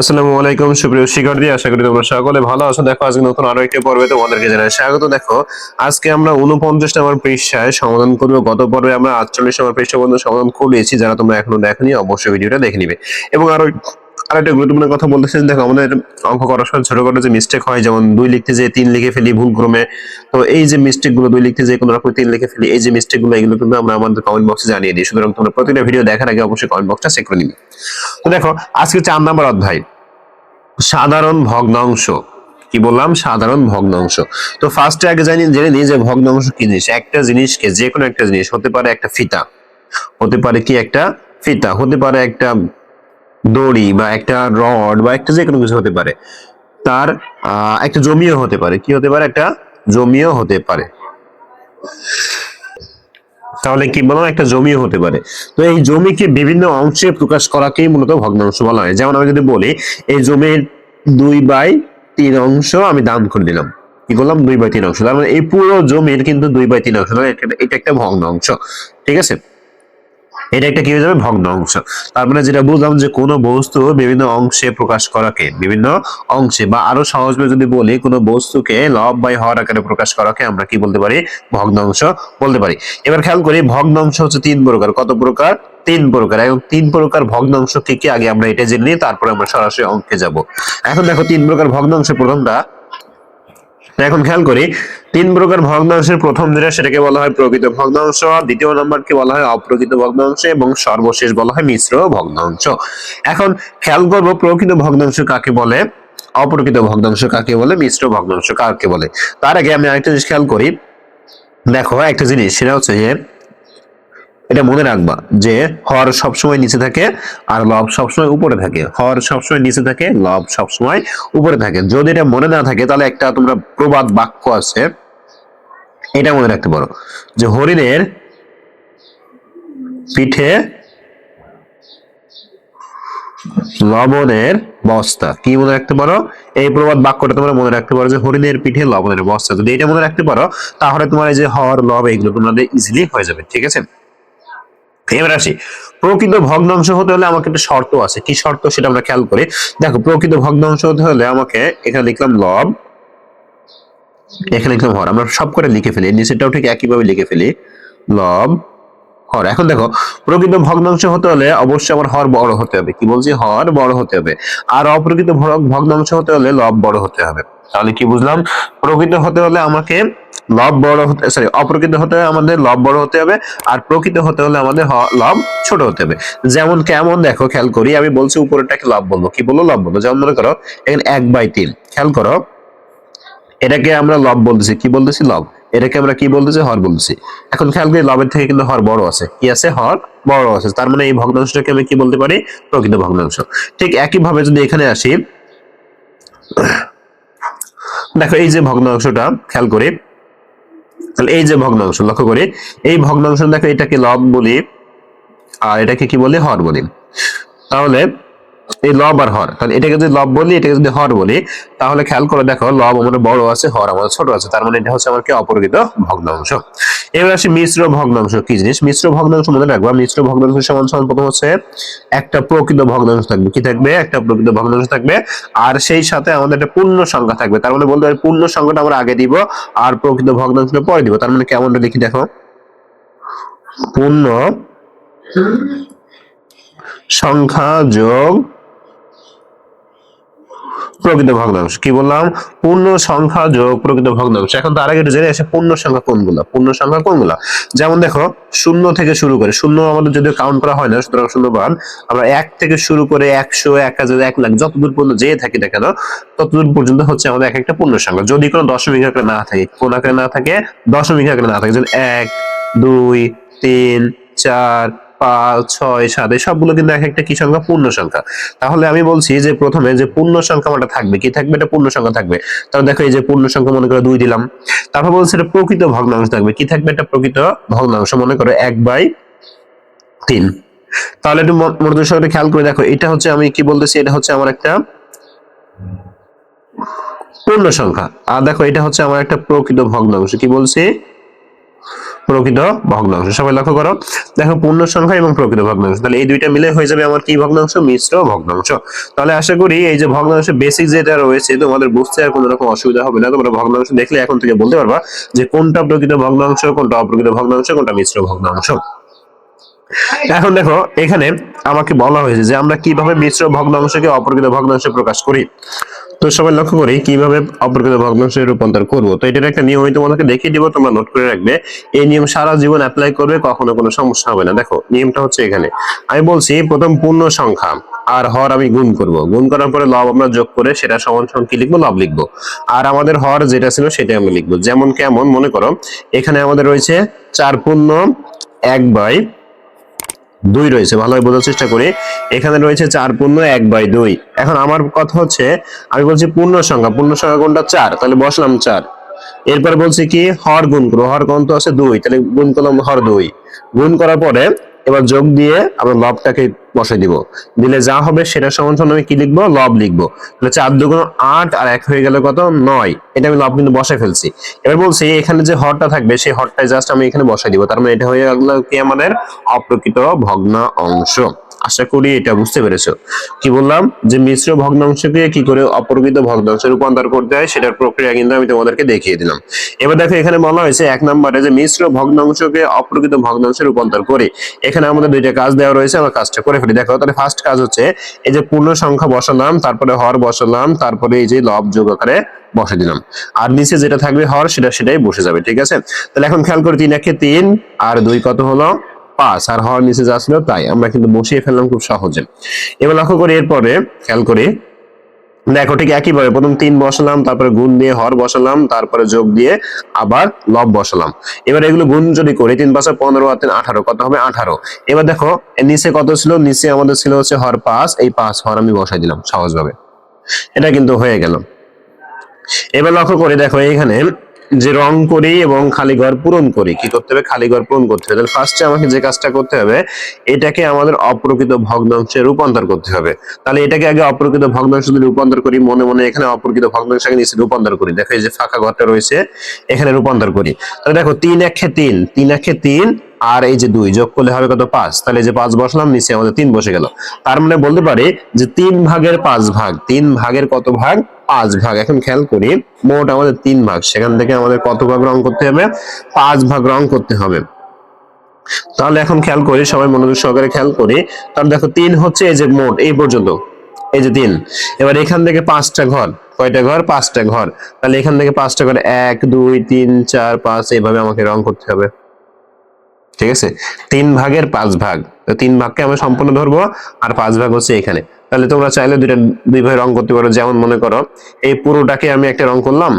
আসসালামু আলাইকুম, সুপ্রিয় শিক্ষার্থী, আশা করি তোমরা সকলে ভালো আছো। দেখো, আজকে নতুন আরও একটি পর্বে তোমাদেরকে জানাই স্বাগত। দেখো, আজকে আমরা উনপঞ্চাশ নম্বর পৃষ্ঠায় সমাধান করব। গত পর্বে আমরা আটচল্লিশ নম্বর পৃষ্ঠা পর্যন্ত সমাধান করেছি যারা তোমরা এখনও দেখনি, অবশ্যই ভিডিওটা দেখে নিবে। এবং আরও আরেকটা গুরুত্বপূর্ণ কথা বলতেছেন, দেখো আমাদের অঙ্ক করার সময় ছোটখাটো যে মিস্টেক হয়, যেমন দুই লিখতে যে তিন লিখে ফেলি ভুল ক্রমে তো এই যে মিস্টেকগুলো দুই লিখতে যে কোনো রকম তিন লিখে ফেলি, এই যে মিস্টেকগুলো, এগুলো কিন্তু আমরা আমাদের কমেন্ট বক্সে জানিয়ে দিই। সুতরাং তোমরা প্রতিটা ভিডিও দেখার আগে অবশ্যই কমেন্ট বক্সটা চেক করে নিবে। তো দেখো, আজকে চার নাম্বার অধ্যায়। সাধারণ ভগ্নাংশ। কি বললাম? সাধারণ ভগ্নাংশ। তো ফার্স্টে আগে জানি, জেনে নিই যে ভগ্নাংশ কি জিনিস। একটা জিনিসকে যে কোনো একটা জিনিস, হতে পারে একটা ফিতা। হতে পারে কি একটা ফিতা? হতে পারে একটা দড়ি বা একটা রড বা একটা যে কোনো কিছু হতে পারে। তার একটা জমিও হতে পারে। কি হতে পারে? একটা জমিও হতে পারে। তাহলে কি বললাম? একটা জমিও হতে পারে। তো এই জমিকে বিভিন্ন অংশে প্রকাশ করাকেই মূলত ভগ্নাংশ বলা হয়। যেমন আমি যদি বলি, এই জমির দুই বাই তিন অংশ আমি দান করে দিলাম। কি করলাম? দুই বাই তিন অংশ। তার মানে এই পুরো জমির কিন্তু দুই বাই তিন অংশ। এটা- একটা ভগ্নাংশ। ঠিক আছে? এটা একটা কি হয়ে যাবে? ভগ্নাংশ তার মানে যেটা বুঝলাম যে কোনো বস্তু বিভিন্ন অংশে প্রকাশ করাকে, বিভিন্ন অংশে বা আরও সহজভাবে যদি বলি, কোনো বস্তুকে লব বাই হর আকারে প্রকাশ করাকে আমরা কি বলতে পারি? ভগ্নাংশ বলতে পারি। এবার খেয়াল করি ভগ্নাংশ হচ্ছে তিন প্রকার। কত প্রকার? তিন প্রকার। এবং তিন প্রকার ভগ্নাংশ কি কি? আগে আমরা এটা জেনে নিই, তারপরে আমরা সরাসরি অঙ্কে যাব। এখন দেখো তিন প্রকার ভগ্নাংশ প্রথমটা এখন খেয়াল করি, তিন প্রকার ভগ্নাংশের প্রথম যেটা সেটাকে বলা হয় প্রকৃত ভগ্নাংশ, দ্বিতীয় নম্বরকে বলা হয় অপ্রকৃত ভগ্নাংশ এবং সর্বশেষ বলা হয় মিশ্র ভগ্নাংশ। এখন খেয়াল করব প্রকৃত ভগ্নাংশ কাকে বলে, অপ্রকৃত ভগ্নাংশ কাকে বলে, মিশ্র ভগ্নাংশ কাকে বলে। তার আগে আমি আরেকটা জিনিস খেয়াল করি। দেখো একটা জিনিস, সেটা হচ্ছে যে এটা মনে রাখবা যে হর সবসময় নিচে থাকে আর লব সবসময় উপরে থাকে। হর সবসময় নিচে থাকে, লব সবসময় উপরে থাকে। যদি এটা মনে না থাকে, তাহলে একটা তোমরা প্রবাদ বাক্য আছে। এটা মনে রাখতে পারো যে হরিণের পিঠে লবণের বস্তা। কি মনে রাখতে পারো? এই প্রবাদ বাক্যটা তোমরা মনে রাখতে পারো যে হরিণের পিঠে লবণের বস্তা। যদি এটা মনে রাখতে পারো, তাহলে তোমার এই যে হর, লব এগুলো তোমাদের ইজিলি হয়ে যাবে, ঠিক আছে? এবার আসি। প্রকৃত ভগ্নাংশ হতে হলে আমাকে একটা শর্ত আছে। কি শর্ত? সেটা আমরা খেয়াল করি। দেখো, প্রকৃত ভগ্নাংশ হতে হলে আমাকে এখানে লিখলাম লব। এখানে লিখলাম হর। আমরা সব করে লিখে ফেলি। নিচেরটাও ঠিক একইভাবে লিখে ফেলি। লব, হর। এখন দেখো, প্রকৃত ভগ্নাংশ হতে হলে অবশ্যই আমার হর বড় হতে হবে। কি বলছি? হর বড় হতে হবে। আর অপ্রকৃত ভগ- ভগ্নাংশ হতে হলে লব বড় হতে হবে। তাহলে কি বুঝলাম? প্রকৃত হতে হলে আমাকে লব বড় হতে সরি অপ্রকৃত হতে আমাদের, লব বড় হতে হবে, আর প্রকৃত হতে হলে আমাদের লব ছোট হতে হবে। যেমন কেমন দেখো, খেয়াল করি, আমি বলছি উপরেরটাকে লব বলব। কি বলব লব বলব। যেমন মনে করো, এখানে এক বাই তিন। খেয়াল করো, এটাকে আমরা লব বলতেছি। কি বলতেছি? লব। এটাকে আমরা কি বলতেছি? হর বলতেছি। এখন খেয়াল করি, লবের থেকে কিন্তু হর বড় আছে। কি আছে? হর বড় আছে। তার মানে এই ভগ্নাংশটাকে আমি কি বলতে পারি? প্রকৃত ভগ্নাংশ। ঠিক একই ভাবে যদি এখানে আসি, দেখো এই যে ভগ্নাংশটা, খেয়াল করি তাহলে এই যে ভগ্নাংশ লক্ষ্য করি। এই ভগ্নাংশ দেখো, এটাকে লব বলি, আর এটাকে কি বলি? হর বলি। তাহলে এই লব আর হর। তাহলে এটাকে যদি লব বলি, এটাকে যদি হর বলি, তাহলে খেয়াল করে দেখো, লব আমাদের বড় আছে, হর আমাদের ছোট আছে, তার মানে এটা হচ্ছে আমার কি? অপরকৃত ভগ্নাংশ। এবার আসি মিশ্র ভগ্নাংশ, কি জিনিস? মিশ্র ভগ্নাংশ মনে রাখবা, মিশ্র ভগ্নাংশ সমান সমান প্রথম হচ্ছে একটা প্রকৃত ভগ্নাংশ থাকবে। কি থাকবে? একটা প্রকৃত ভগ্নাংশ থাকবে। আর সেই সাথে আমাদের একটা পূর্ণ সংখ্যা থাকবে। তার মানে বলতে পারি পূর্ণ সংখ্যাটা আমরা আগে দিব, আর প্রকৃত ভগ্নাংশটা পরে দিব। তার মানে কেমনটা লিখি দেখো। পূর্ণ সংখ্যা যোগ প্রকৃত ভগ্নাংশ। কি বললাম? পূর্ণ সংখ্যা যোগ প্রকৃত ভগ্নাংশ। এখন তার আগে জেনে আসে পূর্ণ সংখ্যা কোনগুলা? পূর্ণ সংখ্যা কোনগুলা? যেমন দেখো, শূন্য থেকে শুরু করে, শূন্য আমাদের যদিও কাউন্ট করা হয় না, সুতরাং শূন্য বাদ, আমরা এক থেকে শুরু করে একশো, এক হাজার, এক লাখ, যতদূর পর্যন্ত যেয়ে থাকি না কেন, ততদূর পর্যন্ত হচ্ছে আমাদের এক একটা পূর্ণ সংখ্যা। যদি কোনো দশমিক আকারে না থাকে, কোন আকারে না থাকে, দশমিক আকারে না থাকে, যেমন এক, দুই, তিন, চার পাঁচ, ছয়, সাত, এই সবগুলো কিন্তু এক একটা কি সংখ্যা? পূর্ণ সংখ্যা। তাহলে আমি বলছি যে প্রথমে যে পূর্ণ সংখ্যা আমারটা থাকবে, কি থাকবে? এটা পূর্ণ সংখ্যা থাকবে। তাহলে দেখো এই যে পূর্ণ সংখ্যা মনে করো দুই দিলাম। তারপর বলছে এটা প্রকৃত ভগ্নাংশ থাকবে। কি থাকবে? এটা প্রকৃত ভগ্নাংশ মনে করো এক বাই তিন। তাহলে একটু মনোযোগ সহকারে খেয়াল করে দেখো, এটা হচ্ছে আমি কি বলতেছি? এটা হচ্ছে আমার একটা পূর্ণ সংখ্যা। আর দেখো এটা হচ্ছে আমার একটা প্রকৃত ভগ্নাংশ। কি বলছি? প্রকৃত ভগ্নাংশ। সবাই লক্ষ্য করো, দেখো পূর্ণ সংখ্যা এবং প্রকৃত ভগ্নাংশ। তাহলে এই দুইটা মিলে হয়ে যাবে আমার কি ভগ্নাংশ? মিশ্র ভগ্নাংশ। তাহলে আশা করি এই যে ভগ্নাংশ বেসিক যেটা রয়েছে, তোমাদের বুঝতে আর কোনো রকম অসুবিধা হবে না। তোমরা ভগ্নাংশ দেখলে এখন থেকে বলতে পারবা যে কোনটা প্রকৃত ভগ্নাংশ, কোনটা অপ্রকৃত ভগ্নাংশ, কোনটা মিশ্র ভগ্নাংশ। এখন দেখো, এখানে আমাকে বলা হয়েছে যে আমরা কীভাবে মিশ্র ভগ্নাংশকে অপ্রকৃত ভগ্নাংশে প্রকাশ করি। তো সবাই লক্ষ্য করি কীভাবে অপ্রকৃত ভগ্নাংশে রূপান্তর করব। তো এটার একটা নিয়ম আমি তোমাদেরকে দেখিয়ে দিব, তোমরা নোট করে রাখবে। এই নিয়ম সারা জীবন অ্যাপ্লাই করবে, কখনো কোনো সমস্যা হবে না। দেখো, নিয়মটা হচ্ছে এখানে। আমি বলছি, প্রথম পূর্ণ সংখ্যা আর হর আমি গুণ করব। গুণ করার পরে লব আমরা যোগ করে সেটা সমান সমান কি লিখব? লব লিখব। আর আমাদের হর যেটা ছিল সেটা আমি লিখব। যেমন কেমন, মনে করো, এখানে আমাদের রয়েছে চার পূর্ণ এক বাই দুই রয়েছে। ভালোভাবে বোঝার চেষ্টা করি। এখানে রয়েছে চার পূর্ণ, এক বাই দুই। এখন আমার কথা হচ্ছে, আমি বলছি পূর্ণ সংখ্যা। পূর্ণ সংখ্যা কোনটা? চার। তাহলে বসলাম চার। এরপর বলছি কি? হর গুণ করো। হর গুণ তো আছে? দুই। তাহলে গুণ করলাম হর দুই। গুণ করার পরে এবার যোগ দিয়ে আমরা লবটাকে বসাই দিব। দিলে যা হবে সেটা সমান সমান আমি কি লিখব? লব লিখব। তাহলে চার দুগুণ আট আর এক হয়ে গেল কত? নয়। এটা আমি লব কিন্তু বসে ফেলছি। এবার বলছি, এখানে যে হরটা থাকবে, সেই হরটায় জাস্ট আমি এখানে বসাই দিব। তার মানে এটা হয়ে গেল কি আমাদের? অপ্রকৃত ভগ্না অংশ আশা করি এটা বুঝতে পেরেছ। কি বললাম? যে মিশ্র ভগ্নাংশকে কি করে অপরকৃত ভগ্নাংশে রূপান্তর করতে হয় সেটার প্রক্রিয়া কিন্তু আমি তোমাদেরকে দেখিয়ে দিলাম। এবার দেখো এখানে বলা হয়েছে এক নম্বরে যে মিশ্র ভগ্নাংশকে অপ্রকৃত ভগ্নাংশে রূপান্তর করে। এখানে আমাদের দুইটা কাজ দেওয়া রয়েছে, আমরা কাজটা করে ফেলি। দেখো, তাহলে ফার্স্ট কাজ হচ্ছে এই যে পূর্ণ সংখ্যা বসালাম, তারপরে হর বসালাম, তারপরে এই যে লব যোগ আকারে বসে দিলাম। আর নিচে যেটা থাকবে হর, সেটা সেটাই বসে যাবে, ঠিক আছে? তাহলে এখন খেয়াল করে তিন একে তিন, আর দুই কত হলো? পাঁচ আর হওয়ার যা ছিল তাই, আমরা কিন্তু বসিয়ে ফেললাম খুব সহজে। এবার লক্ষ্য করি এরপরে, খেয়াল করি, দেখো ঠিক একইভাবে, প্রথম তিন বসালাম, তারপরে গুণ দিয়ে হর বসালাম, তারপরে যোগ দিয়ে আবার লব বসালাম। এবার এগুলো গুণ যদি করি, তিন পাঁচে পনেরো আর তিন আঠারো, কত হবে আঠারো? এবার দেখো নিচে কত ছিল? নিচে আমাদের ছিল হচ্ছে হর পাঁচ, এই পাঁচ হর আমি বসাই দিলাম সহজভাবে। এটা কিন্তু হয়ে গেল। এবার লক্ষ্য করে, দেখো এখানে যে রং করি এবং খালি ঘর পূরণ করি, কি করতে হবে? খালি ঘর পূরণ করতে হবে। তাহলে ফার্স্টে আমাকে যে কাজটা করতে হবে, এটাকে আমাদের অপ্রকৃত ভগ্নাংশে রূপান্তর করতে হবে। তাহলে এটাকে আগে অপ্রকৃত ভগ্নাংশে যদি রূপান্তর করি, মনে মনে এখানে অপ্রকৃত ভগ্নাংশকে নিচে রূপান্তর করি। দেখো এই যে ফাঁকা ঘরটা রয়েছে, এখানে রূপান্তর করি। তাহলে দেখো, তিন একে তিন তিন একে তিন আর এই যে দুই, যোগ করলে হবে কত? পাঁচ। তাহলে যে পাঁচ বসলাম, নিচে আমাদের তিন বসে গেল। তার মানে বলতে পারি যে তিন ভাগের পাঁচ ভাগ, তিন ভাগের কত ভাগ? পাঁচ ভাগ। এখন খেয়াল করি, মোট আমাদের তিন ভাগ। সেখান থেকে আমাদের কত ভাগ রং করতে হবে? পাঁচ ভাগ রং করতে হবে। তাহলে এখন খেয়াল করি, সবাই মনোযোগ সহকারে খেয়াল করি। তাহলে দেখো, তিন হচ্ছে এই যে মোট, এই পর্যন্ত। এই যে তিন। এবার এখান থেকে পাঁচটা ঘর। কয়টা ঘর? পাঁচটা ঘর। তাহলে এখান থেকে পাঁচটা ঘর, এক, দুই, তিন, চার, পাঁচ, এইভাবে আমাকে রং করতে হবে। ঠিক আছে? তিন ভাগের পাঁচ ভাগ। তো তিন ভাগকে আমরা সম্পূর্ণ ধরবো, আর পাঁচ ভাগ হচ্ছে এখানে। তাহলে তোমরা চাইলে দুইটা দুই ভাবে রং করতে পারো, যেমন মনে করো, এই পুরোটাকে আমি একটা রং করলাম।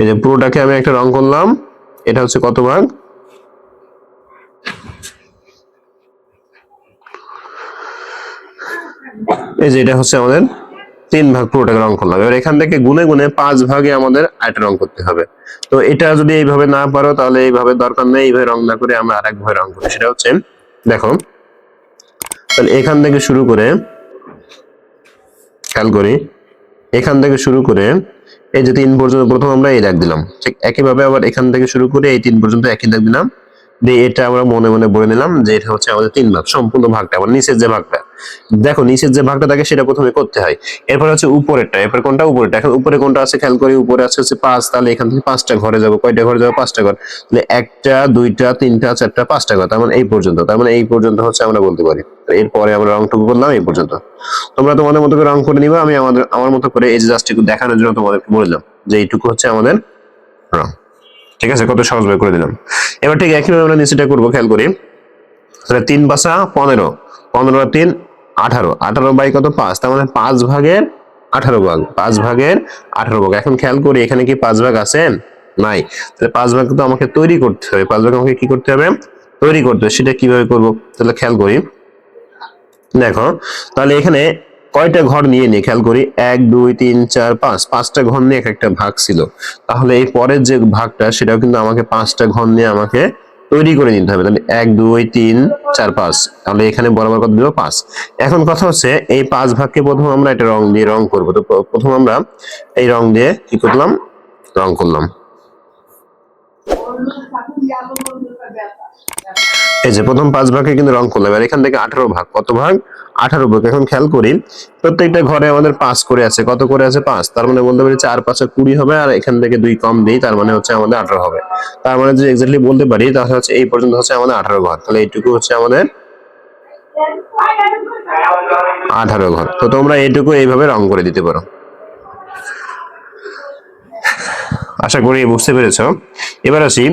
এই যে পুরোটাকে আমি একটা রং করলাম, এটা হচ্ছে কত ভাগ? এই যে এটা হচ্ছে আমাদের তিন ভাগ পুরোটাকে রং করলাম এবার এখান থেকে গুনে গুনে পাঁচ ভাগে আমাদের আরেকটা রং করতে হবে। তো এটা যদি এইভাবে না পারো, তাহলে এইভাবে দরকার নেই, এইভাবে রং না করে আমরা আরেক ভাবে রং করি। সেটা হচ্ছে, দেখো, তাহলে এখান থেকে শুরু করে, খেয়াল করি, এখান থেকে শুরু করে এই যে তিন পর্যন্ত প্রথম আমরা এই দাগ দিলাম। ঠিক একইভাবে আবার এখান থেকে শুরু করে এই তিন পর্যন্ত একই দাগ দিলাম। দিয়ে এটা আমরা মনে মনে বলে নিলাম যে এটা হচ্ছে আমাদের তিন ভাগ, সম্পূর্ণ ভাগটা, আবার নিচের যে ভাগটা দেখো, নিচের যে ভাগটা থাকে সেটা প্রথমে করতে হয়। এরপর হচ্ছে উপরেরটা, এরপর কোনটা উপরেরটা? এখন উপরে কোনটা আছে? খেয়াল করি, উপরে আছে হচ্ছে পাঁচ, তাহলে এখান থেকে পাঁচটা ঘরে যাব। কয়টা ঘরে যাব? পাঁচটা ঘর। তাহলে একটা, দুইটা, তিনটা, চারটা, পাঁচটা ঘর। তার মানে এই পর্যন্ত। তার মানে এই পর্যন্ত হচ্ছে আমরা বলতে পারি। এরপরে আমরা রংটুকু করলাম এই পর্যন্ত। তোমরা তোমাদের মতো করে রং করে নিবা, আমি আমাদের, আমার মতো করে এই যে জাস্ট একটু দেখানোর জন্য তোমাদেরকে বললাম যে এইটুকু হচ্ছে আমাদের রং। ঠিক আছে? কত সহজভাবে করে দিলাম। এবার ঠিক একইভাবে আমরা নিচেটা করব, খেয়াল করি। তাহলে তিন বাসা পনেরো। পনেরো তিন আঠারো। আঠারো বাই কত? পাঁচ। তার মানে পাঁচ ভাগের আঠারো ভাগ। পাঁচ ভাগের আঠারো ভাগ। এখন খেয়াল করি, এখানে কি পাঁচ ভাগ আছে? নাই। তাহলে পাঁচ ভাগ তো আমাকে তৈরি করতে হবে। পাঁচ ভাগ আমাকে কি করতে হবে? তৈরি করতে হবে। সেটা কীভাবে করব? তাহলে খেয়াল করি। দেখো, তাহলে এখানে কয়টা ঘর নিয়ে নিয়ে খেয়াল করি, এক, দুই, তিন, চার, পাঁচ। পাঁচটা ঘর নিয়ে এক একটা ভাগ ছিল। তাহলে এই পরের যে ভাগটা, সেটাও কিন্তু আমাকে পাঁচটা ঘর নিয়ে আমাকে তৈরি করে নিতে হবে। তাহলে এক, দুই, তিন, চার, পাঁচ। তাহলে এখানে বরাবর কত দিব? পাঁচ। এখন কথা হচ্ছে এই পাঁচ ভাগকে প্রথম আমরা এটা রং দিয়ে রং করব। তো প্রথম আমরা এই রং দিয়ে কি করলাম? রং করলাম। এই যে প্রথম পাঁচ ভাগে কিন্তু রং করলাম, আর এখান থেকে আঠারো ভাগ। কত ভাগ? আঠারো ভাগ। এখন খেয়াল করি, প্রত্যেকটা ঘরে আমাদের পাঁচ করে আছে। কত করে আছে? পাঁচ। তার মানে বলতে পারি চার, পাঁচে কুড়ি হবে, আর এখান থেকে দুই কম দিই, তার মানে হচ্ছে আমাদের আঠারো হবে। তার মানে যদি এক্স্যাক্টলি বলতে পারি, তাহলে হচ্ছে এই পর্যন্ত হচ্ছে আমাদের আঠারো ঘর। তাহলে এইটুকু হচ্ছে আমাদের আঠারো ঘর। তো তোমরা এইটুকু এইভাবে রং করে দিতে পারো। আশা করি বুঝতে পেরেছ। এবার আসি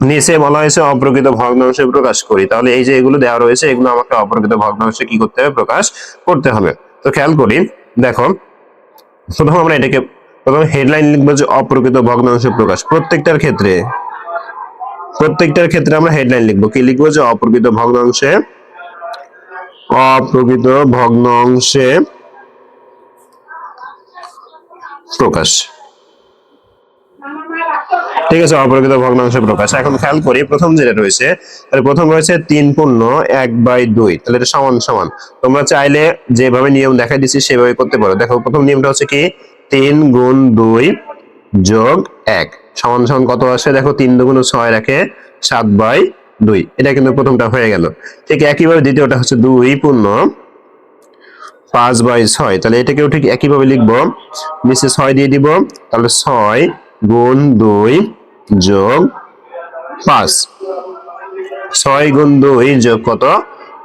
নিচে বলা হয়েছে অপ্রকৃত ভগ্নাংশে প্রকাশ করি। তাহলে এই যে এগুলো দেওয়া রয়েছে, এগুলো আমাকে অপ্রকৃত ভগ্নাংশে কি করতে হবে? প্রকাশ করতে হবে। তো খেয়াল করি, দেখো, প্রথম আমরা এটাকে, প্রথম হেডলাইন লিখব যে অপ্রকৃত ভগ্নাংশ প্রকাশ। প্রত্যেকটার ক্ষেত্রে প্রত্যেকটার ক্ষেত্রে আমরা হেডলাইন লিখব। কি লিখব? যে অপ্রকৃত ভগ্নাংশে অপ্রকৃত ভগ্নাংশে প্রকাশ। ঠিক আছে, অপরকৃত ভগ্নাংশ প্রকাশ। এখন খেয়াল করি, প্রথম যেটা রয়েছে, তাহলে প্রথম রয়েছে তিন পূর্ণ এক বাই দুই। তাহলে এটা সমান সমান। তোমরা চাইলে যেভাবে নিয়ম দেখাই দিচ্ছি, সেভাবে করতে পারো। দেখো, প্রথম নিয়মটা হচ্ছে কি? তিন গুণ দুই যোগ এক। সমান সমান কত আসে? দেখো, তিন দুগুণ ছয় রাখে সাত বাই দুই। এটা কিন্তু প্রথমটা হয়ে গেল। ঠিক একইভাবে দ্বিতীয়টা হচ্ছে দুই পূর্ণ পাঁচ বাই ছয়। তাহলে এটাকেও ঠিক একইভাবে লিখব। নিচে ছয় দিয়ে দিব, তাহলে ছয় গুণ দুই যোগ পাঁচ। ছয় গুণ দুই যোগ কত?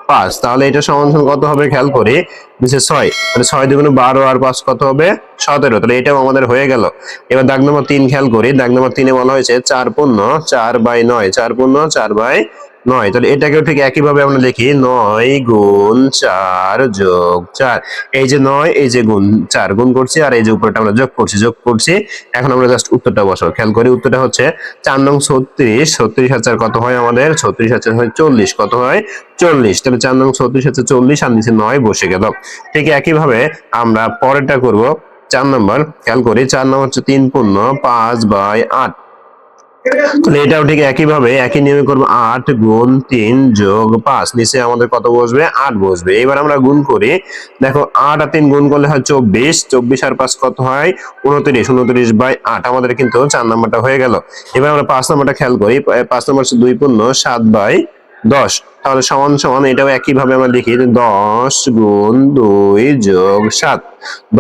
পাঁচ। তাহলে এটা সমাধান কত হবে? খেয়াল করি। নিচে ছয়। তাহলে ছয় দুগুণ বারো আর পাঁচ কত হবে? সতেরো। তাহলে এটাও আমাদের হয়ে গেল। এবার দাগ নম্বর তিন খেয়াল করি। দাগ নম্বর তিনে বলা হয়েছে চার পূর্ণ চার বাই নয়। চার পূর্ণ চার বাই নয়, তাহলে এটাকেও ঠিক একইভাবে আমরা লিখি নয় গুণ চার যোগ চার। এই যে নয়, এই যে গুণ চার গুণ করছি, আর এই যে উপরটা আমরা যোগ করছি যোগ করছি। এখন আমরা জাস্ট উত্তরটা বসাবো। খেয়াল করি উত্তরটা হচ্ছে চার নং ছত্রিশ ছত্রিশ হাজার কত হয় আমাদের? ছত্রিশ হাজার হয় চল্লিশ, কত হয়? চল্লিশ। তাহলে চার নং ছত্রিশ হাজার চল্লিশ, আর নিচে নয় বসে গেল। ঠিক একইভাবে আমরা পরেরটা করব। চার নম্বর, খেয়াল করি, চার নম্বর হচ্ছে তিন পূর্ণ পাঁচ বাই আট। তাহলে এটাও ঠিক একইভাবে, একই নিয়মে করব আট গুণ তিন যোগ পাঁচ। নিচে আমাদের কত বসবে? আট বসবে। এবার আমরা গুণ করি। দেখো, আট আর তিন গুণ করলে হয় চব্বিশ। চব্বিশ আর পাঁচ কত হয়? উনত্রিশ। উনত্রিশ বাই আট। আমাদের কিন্তু চার নাম্বারটা হয়ে গেল। এবার আমরা পাঁচ নাম্বারটা খেয়াল করি। পাঁচ নাম্বার দুই পূর্ণ সাত বাই দশ। তাহলে সমান সমান এটাও একইভাবে আমরা লিখি দশ গুণ দুই যোগ সাত।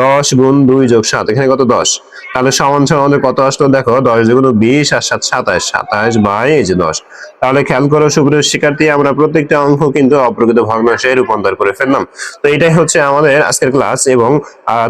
দশ গুণ দুই যোগ সাত, এখানে কত দশ? তাহলে সমান সমান আমাদের কত আসলো দেখো, দশ দুগুণ বিশ আর সাত সাতাশ সাতাশ বাই এই যে দশ। তাহলে খেয়াল করো সুপ্রিয় শিক্ষার্থী, আমরা প্রত্যেকটা অঙ্ক কিন্তু অপ্রকৃত ভগ্নাংশে রূপান্তর করে ফেললাম। তো এটাই হচ্ছে আমাদের আজকের ক্লাস এবং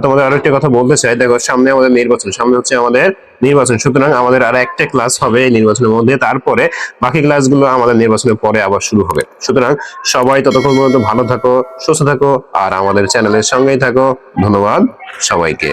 তোমাদের আরও একটা কথা বলতে চাই। দেখো, সামনে আমাদের নির্বাচন, সামনে হচ্ছে আমাদের নির্বাচন। সুতরাং আমাদের আর একটা ক্লাস হবে এই নির্বাচনের মধ্যে, তারপরে বাকি ক্লাসগুলো আমাদের নির্বাচনের পরে আবার শুরু হবে। সুতরাং সবাই ততক্ষণ পর্যন্ত ভালো থাকো, সুস্থ থাকো, আর আমাদের চ্যানেলের সঙ্গেই থাকো। ধন্যবাদ সবাইকে।